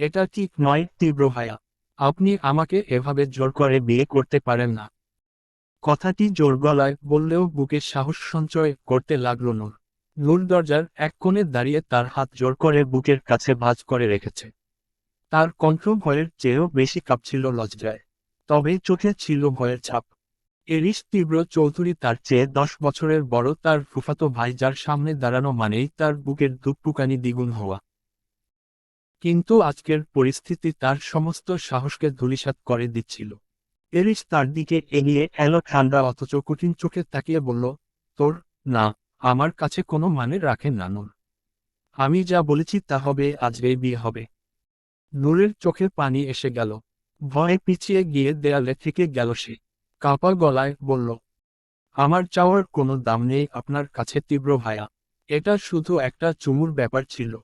এটা ঠিক নয়, তীব্র ভাইয়া আপনি আমাকে এভাবে জোর করে বিয়ে করতে পারেন না। কথাটি জোর গলায় বললেও বুকে সাহস সঞ্চয় করতে লাগল নূর। নূর দরজার এক কোণে দাঁড়িয়ে তার হাত জোর করে বুকের কাছে ভাঁজ করে রেখেছে। তার কণ্ঠ ভয়ের চেয়েও বেশি কাঁপছিল লজ্জায়। তবে চোখে ছিল ভয়ের ছাপ। এরিস তীব্র চৌধুরী তার চেয়ে দশ বছরের বড় তার ফুফাতো ভাই যার সামনে দাঁড়ানো মানেই তার বুকের দুপুকানি দ্বিগুণ হওয়া। কিন্তু আজকের পরিস্থিতি তার সমস্ত সাহসকে ধূলিসাৎ করে দিচ্ছিল। এরিস তার দিকে এগিয়ে এলো ঠান্ডা অথচ কঠিন চোখে তাকিয়ে বলল, তোর, না, আমার কাছে কোনো মানে রাখেন না, নূর। আমি যা বলেছি তা হবে, আজকেই বিয়ে হবে। নূরের চোখে পানি এসে গেল। ভয়ে পিছিয়ে গিয়ে দেয়ালে থেকে গেল সে। কাপা গলায় বলল, আমার চাওয়ার কোনো দাম নেই আপনার কাছে তীব্র ভায়া। এটা শুধু একটা চুমুর ব্যাপার ছিল।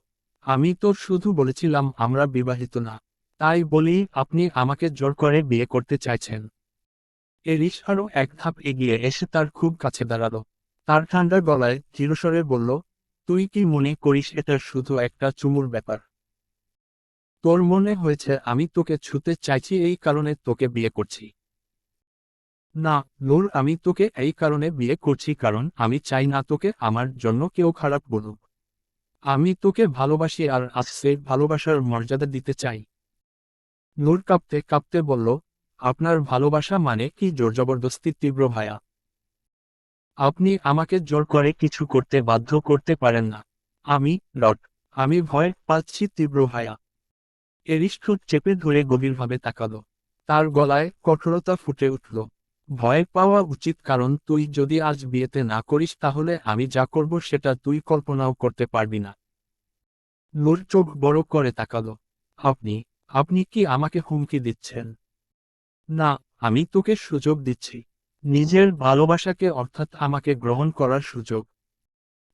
আমি তো শুধু বলেছিলাম আমরা বিবাহিত না। তাই বলি, আপনি আমাকে জোর করে বিয়ে করতে চাইছেন। এরিস আরও এক ধাপ এগিয়ে এসে তার খুব কাছে দাঁড়াল। তার ঠান্ডা গলায় চিরস্বরে বলল, তুই কি মনে করিস এটা শুধু একটা চুমুর ব্যাপার? তোর মনে হয়েছে আমি তোকে ছুতে চাইছি এই কারণে তোকে বিয়ে করছি? না, নূর, আমি তোকে এই কারণে বিয়ে করছি কারণ আমি চাই না তোকে আমার জন্য কেউ খারাপ বলুক। আমি তোকে ভালোবাসি আর আজকে ভালোবাসার মর্যাদা দিতে চাই। নূর কাঁপতে কাঁপতে বলল, আপনার ভালোবাসা মানে কি জোর জবরদস্তি তীব্র ভায়া? আপনি আমাকে জোর করে কিছু করতে বাধ্য করতে পারেন না। আমি লট আমি ভয় পাচ্ছি তীব্র ভায়া। এরিস চেপে ধরে গভীরভাবে তাকালো। তার গলায় কঠোরতা ফুটে উঠল। ভয় পাওয়া উচিত কারণ তুই যদি আজ বিয়েতে না করিস তাহলে আমি যা করব সেটা তুই কল্পনাও করতে পারবি না। নূর চোখ বড় করে তাকালো। আপনি আপনি কি আমাকে হুমকি দিচ্ছেন? না, আমি তোকে সুযোগ দিচ্ছি। নিজের ভালোবাসাকে অর্থাৎ আমাকে গ্রহণ করার সুযোগ।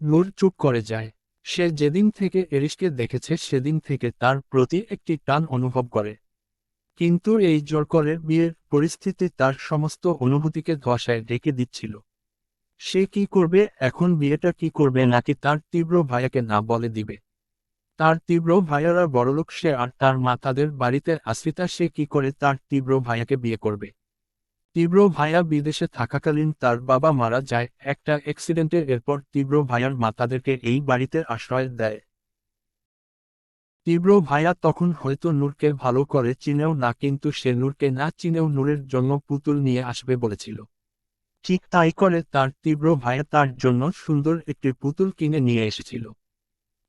নূর চুপ করে যায়। সে যেদিন থেকে এরিসকে দেখেছে সেদিন থেকে তার প্রতি একটি টান অনুভব করে। কিন্তু এই জোর করে বিয়ের পরিস্থিতি তার সমস্ত অনুভূতিকে ধসায় ঢেকে দিচ্ছিল। সে কি করবে, এখন বিয়েটা কি করবে নাকি তার তীব্র ভাইয়াকে না বলে দিবে? তার তীব্র ভাইয়ারা বড়লোক সে আর তার মা তাদের বাড়িতে আশ্রিতা সে কি করে তার তীব্র ভাইয়াকে বিয়ে করবে? তীব্র ভাইয়া বিদেশে থাকাকালীন তার বাবা মারা যায়, একটা অ্যাক্সিডেন্টের এরপর তীব্র ভাইয়ার মা তাদেরকে এই বাড়িতে আশ্রয় দেয়। তীব্র ভাইয়া তখন হয়তো নূরকে ভালো করে চিনেও না, কিন্তু সে নূরকে না চিনেও নূরের জন্য পুতুল নিয়ে আসবে বলেছিল। ঠিক তাই করে তার তীব্র ভাইয়া তার জন্য সুন্দর একটি পুতুল কিনে নিয়ে এসেছিল।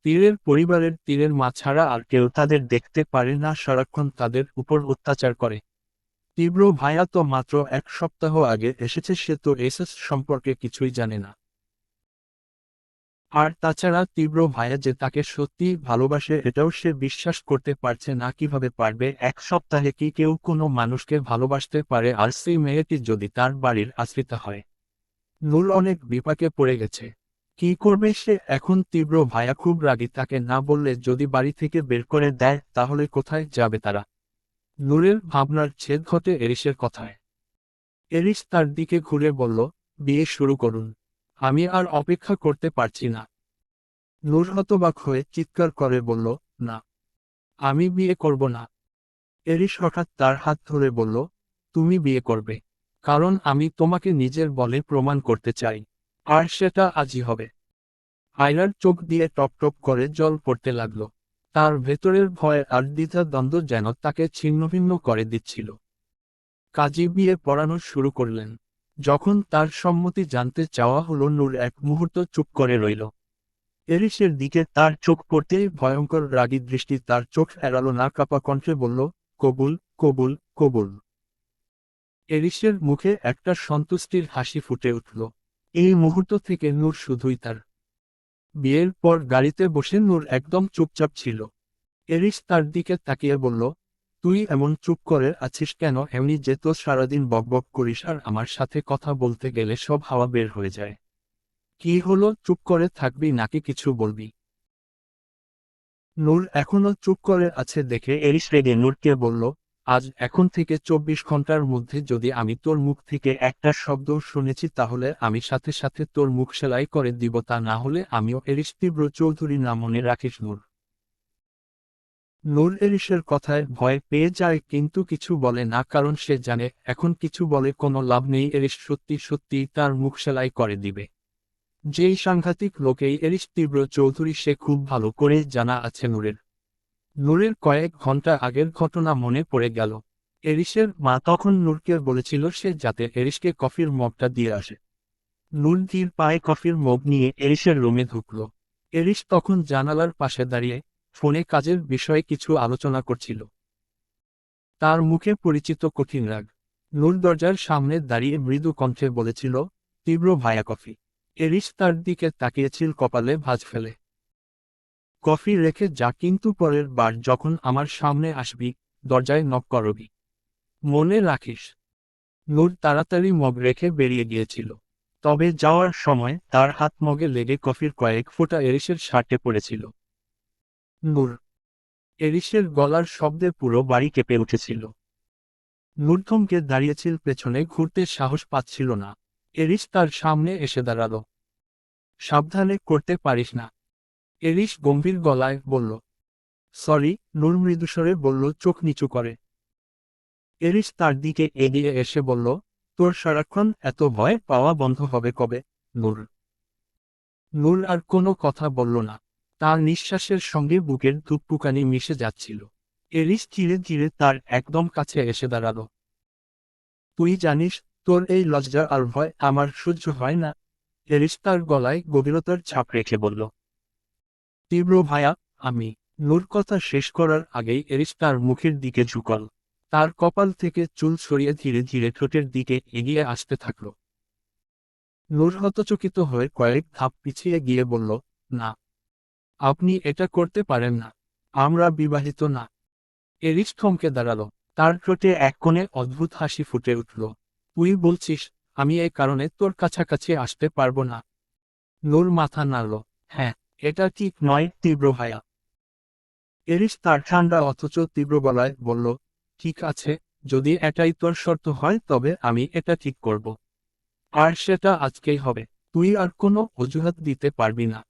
তীরের পরিবারের তীরের মা ছাড়া আর কেউ তাদের দেখতে পারে না, সারাক্ষণ তাদের উপর অত্যাচার করে। তীব্র ভাইয়া তো মাত্র এক সপ্তাহ আগে এসেছে, সে তো এসএস সম্পর্কে কিছুই জানে না। আর তাছাড়া তীব্র ভাইয়া যে তাকে সত্যি ভালোবাসে, এটাও সে বিশ্বাস করতে পারছে না কীভাবে পারবে? এক সপ্তাহে কি কেউ কোনো মানুষকে ভালোবাসতে পারে? আর সেই মেয়েটি যদি তার বাড়ির আশ্রিত হয়? নূর অনেক বিপাকে পড়ে গেছে। কি করবে সে? এখন তীব্র ভাইয়া খুব রাগী, তাকে না বললে যদি বাড়ি থেকে বের করে দেয়, তাহলে কোথায় যাবে তারা? নুরের ভাবনার ছেদ ঘটে এরিসের কথায়। এরিস তার দিকে ঘুরে বলল, বিয়ে শুরু করুন। আমি আর অপেক্ষা করতে পারছি না। নূর হতবাক হয়ে চিৎকার করে বলল, না, আমি বিয়ে করব না। এরিস হঠাৎ তার হাত ধরে বলল, তুমি বিয়ে করবে, কারণ আমি তোমাকে নিজের বলে প্রমাণ করতে চাই, আর সেটা আজই হবে। আয়নার চোখ দিয়ে টপ টপ করে জল পড়তে লাগল। তার ভেতরের ভয় আর দ্বিধা দ্বন্দ্ব যেন তাকে ছিন্নভিন্ন করে দিচ্ছিল। কাজী বিয়ে পড়ানো শুরু করলেন। যখন তার সম্মতি জানতে চাওয়া হলো, নূর এক মুহূর্ত চুপ করে রইল। এরিসের দিকে তার চোখ পড়তেই ভয়ঙ্কর রাগী দৃষ্টি তার চোখ এড়ালো না, কাপা কণ্ঠে বলল, কবুল কবুল কবুল। এরিসের মুখে একটা সন্তুষ্টির হাসি ফুটে উঠল। এই মুহূর্ত থেকে নূর শুধুই তার। বিয়ের পর গাড়িতে বসে নূর একদম চুপচাপ ছিল। এরিস তার দিকে তাকিয়ে বলল তুই এমন চুপ করে আছিস কেন? এমনি যে তো সারাদিন বকবক করিস আর আমার সাথে কথা বলতে গেলে সব হাওয়া বের হয়ে যায়। কি হলো? চুপ করে থাকবি নাকি কিছু বলবি? নূর এখনও চুপ করে আছে দেখে এরিস রেগে নূরকে বলল, আজ এখন থেকে চব্বিশ ঘণ্টার মধ্যে যদি আমি তোর মুখ থেকে একটা শব্দ শুনেছি তাহলে আমি সাথে সাথে তোর মুখ সেলাই করে দিব। তা না হলে আমিও এরিস তীব্র চৌধুরী না মনে রাখিস নূর। নূর এরিসের কথায় ভয় পেয়ে যায় কিন্তু কিছু বলে না কারণ সে জানে এখন কিছু বলে কোনো লাভ নেই এরিস সত্যি সত্যি তার মুখ সেলাই করে দিবে। যেই সাংঘাতিক লোকেই এরিস তীব্র চৌধুরী সে খুব ভালো করে জানা আছে নূরের। নূরের কয়েক ঘণ্টা আগের ঘটনা মনে পড়ে গেল। এরিসের মা তখন নূরকে বলেছিল সে যাতে এরিসকে কফির মগটা দিয়ে আসে। নূর ধীর পায়ে কফির মগ নিয়ে এরিসের রুমে ঢুকল। এরিস তখন জানালার পাশে দাঁড়িয়ে ফোনে কাজের বিষয়ে কিছু আলোচনা করছিল। তার মুখে পরিচিত কঠিন রাগ। নূর দরজার সামনে দাঁড়িয়ে মৃদু কণ্ঠে বলেছিল, তীব্র ভায়া কফি। এরিস তার দিকে তাকিয়েছিল কপালে ভাঁজ ফেলে। কফি রেখে যা কিন্তু পরের বার যখন আমার সামনে আসবি, দরজায় নক করবি। মনে রাখিস। নূর তাড়াতাড়ি মগ রেখে বেরিয়ে গিয়েছিল। তবে যাওয়ার সময় তার হাত মগে লেগে কফির কয়েক ফোঁটা এরিসের শার্টে পড়েছিল। নূর। এরিসের গলার শব্দে পুরো বাড়ি কেঁপে উঠেছিল। নূর থমকে দাঁড়িয়েছিল পেছনে ঘুরতে সাহস পাচ্ছিল না। এরিস তার সামনে এসে দাঁড়াল। সাবধানে করতে পারিস না। এরিস গম্ভীর গলায় বলল, সরি, নূর মৃদুস্বরে বলল, চোখ নিচু করে। এরিস তার দিকে এগিয়ে এসে বলল, তোর সারাক্ষণ এত ভয় পাওয়া বন্ধ হবে কবে, নূর? নূর আর কোনো কথা বলল না। তার নিঃশ্বাসের সঙ্গে বুকের ধুকপুকানি মিশে যাচ্ছিল। এরিস ধীরে ধীরে তার একদম কাছে এসে দাঁড়াল। তুই জানিস, তোর এই লজ্জা আর ভয় আমার সহ্য হয় না? এরিস তার গলায় গভীরতার ছাপ রেখে বলল। তীব্র ভায়া, আমি। নূর কথা শেষ করার আগেই এরিস তার মুখের দিকে ঝুকল। তার কপাল থেকে চুল সরিয়ে ধীরে ধীরে ঠোঁটের দিকে এগিয়ে আসতে থাকল। নূর হতচকিত হয়ে কয়েক ধাপ পিছিয়ে গিয়ে বলল, না। আপনি এটা করতে পারেন না। আমরা বিবাহিত না। এরিস থমকে দাঁড়াল। তার ঠোঁটে এক কোণে অদ্ভুত হাসি ফুটে উঠল। তুই বলছিস, আমি এই কারণে তোর কাছাকাছি আসতে পারব না? নূর মাথা নাড়ল। হ্যাঁ এটা ঠিক নয়, তীব্র ভায়া। এরিস তার ঠান্ডা অথচ তীব্র গলায় বলল, ঠিক আছে, যদি এটাই তোর শর্ত হয়, তবে আমি এটা ঠিক করব। আর সেটা আজকেই হবে। তুই আর কোনো অজুহাত দিতে পারবি না।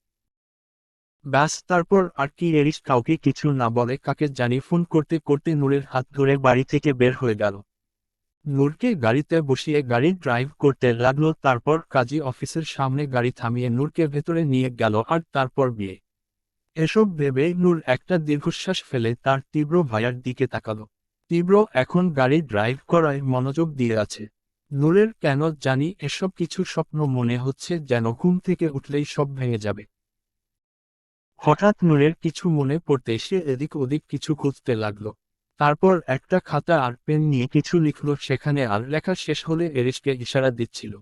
ব্যাস, তারপর আর কি এরিস কাউকে কিছু না বলে কাকে জানি ফোন করতে করতে নূরের হাত ধরে বাড়ি থেকে বের হয়ে গেল। নূরকে গাড়িতে বসিয়ে গাড়ি ড্রাইভ করতে লাগল, তারপর কাজী অফিসের সামনে গাড়ি থামিয়ে নূরকে ভেতরে নিয়ে গেল আর তারপর বিয়ে এসব ভেবে নূর একটা দীর্ঘশ্বাস ফেলে তার তীব্র ভাইয়ার দিকে তাকালো। তীব্র এখন গাড়ি ড্রাইভ করায় মনোযোগ দিয়ে আছে। নূরের কেন জানি এসব কিছু স্বপ্ন মনে হচ্ছে যেন ঘুম থেকে উঠলেই সব ভেঙে যাবে। হঠাৎ নূরের কিছু মনে পড়তে সে এদিক ওদিক কিছু খুঁজতে লাগল। তারপর একটা খাতা আর পেন নিয়ে কিছু লিখল, সেখানে আর লেখা শেষ হলে এরিশকে ইশারা দিচ্ছিল।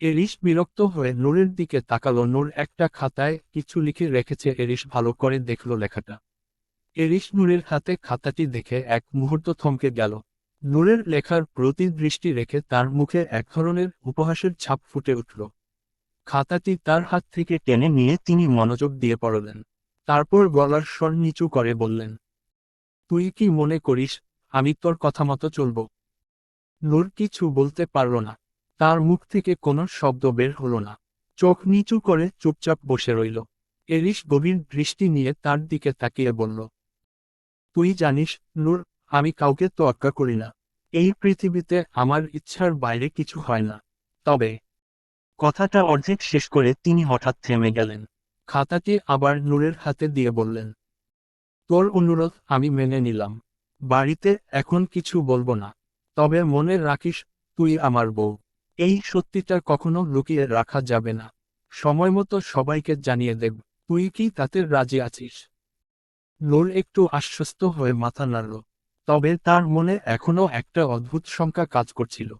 এরিশ বিরক্ত হয়ে নূরের দিকে তাকালো। নূর একটা খাতায় কিছু লিখে রেখেছে। এরিশ ভালো করে দেখল লেখাটা। এরিশ নূরের হাতে খাতাটি দেখে এক মুহূর্ত থমকে গেল। নূরের লেখার প্রতি দৃষ্টি রেখে তার মুখে এক ধরনের উপহাসের ছাপ ফুটে উঠল। খাতাটি তার হাত থেকে টেনে নিয়ে তিনি মনোযোগ দিয়ে পড়লেন। তারপর গলার স্বর নিচু করে বললেন, তুই কি মনে করিস, আমি তোর কথা মতো চলব। নূর কিছু বলতে পারল না। তার মুখ থেকে কোনো শব্দ বের হল না। চোখ নিচু করে চুপচাপ বসে রইল। এরিস গভীর দৃষ্টি নিয়ে তার দিকে তাকিয়ে বলল, তুই জানিস, নূর, আমি কাউকে তোয়াক্কা করি না। এই পৃথিবীতে আমার ইচ্ছার বাইরে কিছু হয় না। তবে কথাটা অর্ধেক শেষ করে তিনি হঠাৎ থেমে গেলেন। খাতাটি আবার নূরের হাতে দিয়ে বললেন, তোর অনুরোধ আমি মেনে নিলাম। বাড়িতে এখন কিছু বলব না, তবে মনে রাখিস তুই আমার বউ। এই সত্যিটা কখনো লুকিয়ে রাখা যাবে না। সময় মতো সবাইকে জানিয়ে দেব, তুই কি তাতে রাজি আছিস? নূর একটু আশ্বস্ত হয়ে মাথা নাড়ল, তবে তার মনে এখনও একটা অদ্ভুত শঙ্কা কাজ করছিল।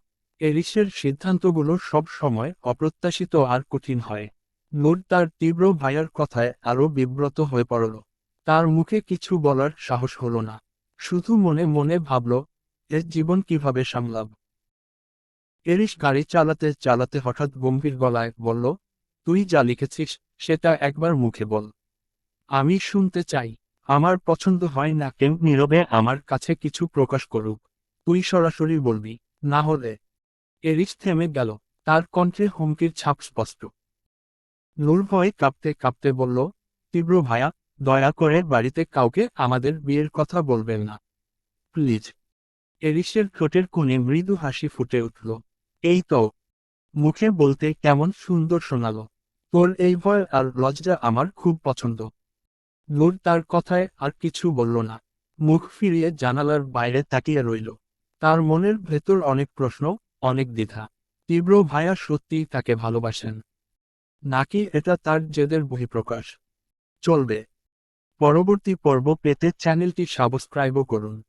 এরিসের সিদ্ধান্তগুলো সব সময় অপ্রত্যাশিত আর কঠিন হয়। নূর তার তীব্র ভাইয়ার কথায় আরও বিব্রত হয়ে পড়ল। তার মুখে কিছু বলার সাহস হল না। শুধু মনে মনে ভাবল এর জীবন কীভাবে সামলাব? এরিস গাড়ি চালাতে চালাতে হঠাৎ গম্ভীর গলায় বলল, তুই যা লিখেছিস, সেটা একবার মুখে বল। আমি শুনতে চাই। আমার পছন্দ হয় না, কেউ নীরবে আমার কাছে কিছু প্রকাশ করুক। তুই সরাসরি বলবি, না হলে এরিস থেমে গেল। তার কণ্ঠে হুমকির ছাপ স্পষ্ট। নূর ভয়ে কাঁপতে কাঁপতে বলল, তীব্র ভায়া, দয়া করে বাড়িতে কাউকে আমাদের বিয়ের কথা বলবেন না। প্লিজ। এরিসের ঠোঁটের কোণে মৃদু হাসি ফুটে উঠল। এই তো। মুখে বলতে কেমন সুন্দর শোনালো। তোর এই ভয় আর লজ্জা আমার খুব পছন্দ। নূর তার কথায় আর কিছু বলল না। মুখ ফিরিয়ে জানালার বাইরে তাকিয়ে রইল। তার মনের ভেতর অনেক প্রশ্ন অনেক দ্বিধা। তীব্র ভায়া সত্যিই তাকে ভালোবাসেন। নাকি এটা তার জেদের বহিঃপ্রকাশ? চলবে। পরবর্তী পর্ব পেতে চ্যানেলটি সাবস্ক্রাইবও করুন।